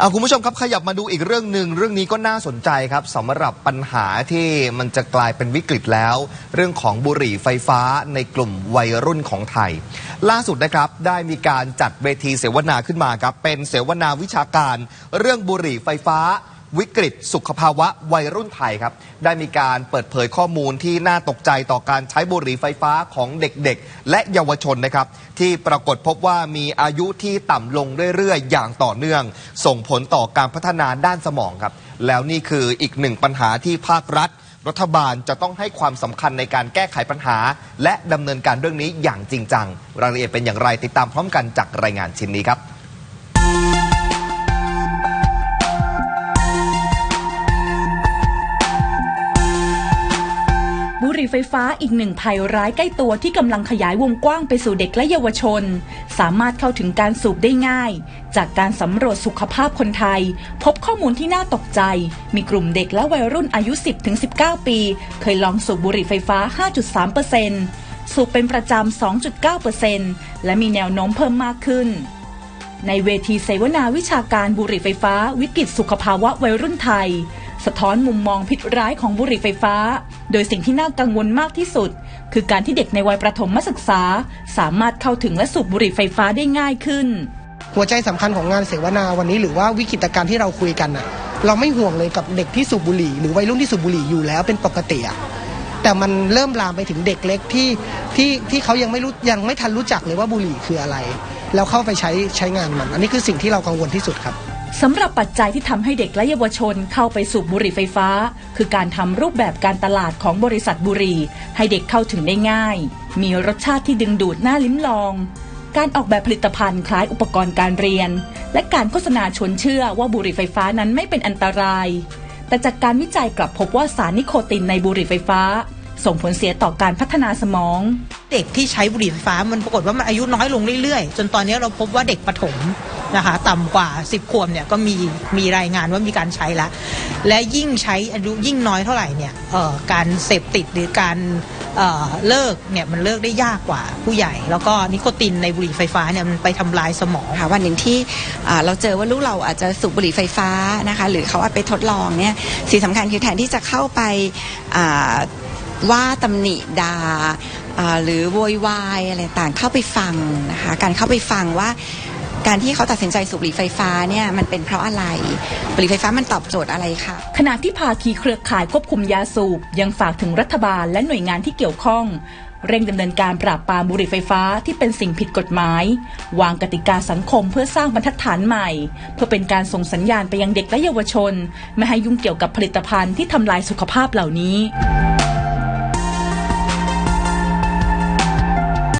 อะคุณผู้ชมครับขยับมาดูอีกเรื่องหนึ่งเรื่องนี้ก็น่าสนใจครับสำหรับปัญหาที่มันจะกลายเป็นวิกฤตแล้ว เรื่องของบุหรี่ไฟฟ้าในกลุ่มวัยรุ่นของไทย ล่าสุดนะครับได้มีการจัดเวทีเสวนาขึ้นมาครับเป็นเสวนาวิชาการ เรื่องบุหรี่ไฟฟ้า วิกฤตสุขภาวะวัยรุ่นไทยครับ ได้มีการเปิดเผยข้อมูลที่น่าตกใจต่อการใช้บุหรี่ไฟฟ้าของเด็กๆ และเยาวชนนะครับ ที่ปรากฏพบว่ามีอายุที่ต่ำลงเรื่อยๆ อย่างต่อเนื่อง ส่งผลต่อการพัฒนาด้านสมองครับ แล้วนี่คืออีกหนึ่งปัญหาที่ภาครัฐ รัฐบาลจะต้องให้ความสำคัญในการแก้ไขปัญหา และดำเนินการเรื่องนี้อย่างจริงจังรายละเอียดเป็นอย่างไรติดตามพร้อมกันจากรายงานชิ้นนี้ครับ หรี่ไฟฟ้าอีกหนึ่งภัยร้ายใกล้ตัวที่กำลังขยายวงกว้างไปสู่เด็กและเยาวชน สามารถเข้าถึงการสูบได้ง่าย จากการสำรวจสุขภาพคนไทย พบข้อมูลที่น่าตกใจ มีกลุ่มเด็กและวัยรุ่นอายุ 10-19 ปี เคยลองสูบบุหรี่ไฟฟ้า 5.3%สูบเป็นประจำ 2.9%และมีแนวโน้มเพิ่มมากขึ้นในเวทีเสวนาวิชาการบุหรี่ไฟฟ้าวิกฤตสุขภาวะวัยรุ่นไทย สะท้อนมุมมองพิษร้ายของบุหรี่ไฟฟ้า โดยสิ่งที่น่ากังวลมากที่สุด คือการที่เด็กในวัยประถมศึกษา สามารถเข้าถึงและสูบบุหรี่ไฟฟ้าได้ง่ายขึ้น หัวใจสำคัญของงานเสวนาวันนี้หรือว่าวิกฤตการณ์ที่เราคุยกันอะเราไม่ห่วงเลยกับเด็กที่สูบบุหรี่หรือวัยรุ่นที่สูบบุหรี่อยู่แล้วเป็นปกติอะแต่มันเริ่มลามไปถึงเด็กเล็กที่ที่ที่เขายังไม่รู้ยังไม่ทันรู้จักเลยว่าบุหรี่คืออะไร แล้วเข้าไปใช้ใช้งานมัน อันนี้คือสิ่งที่เรากังวลที่สุดครับ สำหรับปัจจัยที่ทำให้เด็กและเยาวชนเข้าไปสูบบุหรี่ไฟฟ้า คือการทำรูปแบบการตลาดของบริษัทบุหรี่ ให้เด็กเข้าถึงได้ง่าย มีรสชาติที่ดึงดูดน่าลิ้มลอง การออกแบบผลิตภัณฑ์คล้ายอุปกรณ์การเรียน และการโฆษณาชวนเชื่อว่าบุหรี่ไฟฟ้านั้นไม่เป็นอันตราย แต่จากการวิจัยกลับพบว่าสารนิโคตินในบุหรี่ไฟฟ้า ส่งผลเสียต่อการพัฒนาสมอง เด็กที่ใช้บุหรี่ไฟฟ้ามันปรากฏว่ามันอายุน้อยลงเรื่อยๆ จนตอนนี้เราพบว่าเด็กประถม นะคะต่ำกว่า 10 ขวบเนี่ยก็มีมีรายงานว่ามีการใช้แล้วและยิ่งใช้อายุยิ่งน้อยเท่าไหร่เนี่ยเอ่อการเสพติดหรือการเอ่อเลิกเนี่ยมันเลิกได้ยากกว่าผู้ใหญ่ แล้วก็นิโคตินในบุหรี่ไฟฟ้าเนี่ยมันไปทำลายสมองค่ะวันหนึ่งที่เราเจอว่าลูกเราอาจจะสูบบุหรี่ไฟฟ้านะคะหรือเขาเอาไปทดลองเนี่ยสิ่งสำคัญคือแทนที่จะเข้าไปาว่าตำหนิดา่าหรือโวยวายอะไรต่างเข้าไปฟังนะคะการเข้าไปฟังว่า การที่เขาตัดสินใจสูบบุหรี่ไฟฟ้าเนี่ยมันเป็นเพราะอะไรบุหรี่ไฟฟ้ามันตอบโจทย์อะไรคะขณะที่ภาคีเครือข่ายควบคุมยาสูบ ยังฝากถึงรัฐบาลและหน่วยงานที่เกี่ยวข้อง เร่งดำเนินการปราบปรามบุหรี่ไฟฟ้าที่เป็นสิ่งผิดกฎหมาย วางกติกาสังคมเพื่อสร้างบรรทัดฐานใหม่ เพื่อเป็นการส่งสัญญาณไปยังเด็กและเยาวชน ไม่ให้ยุ่งเกี่ยวกับผลิตภัณฑ์ที่ทำลายสุขภาพเหล่านี้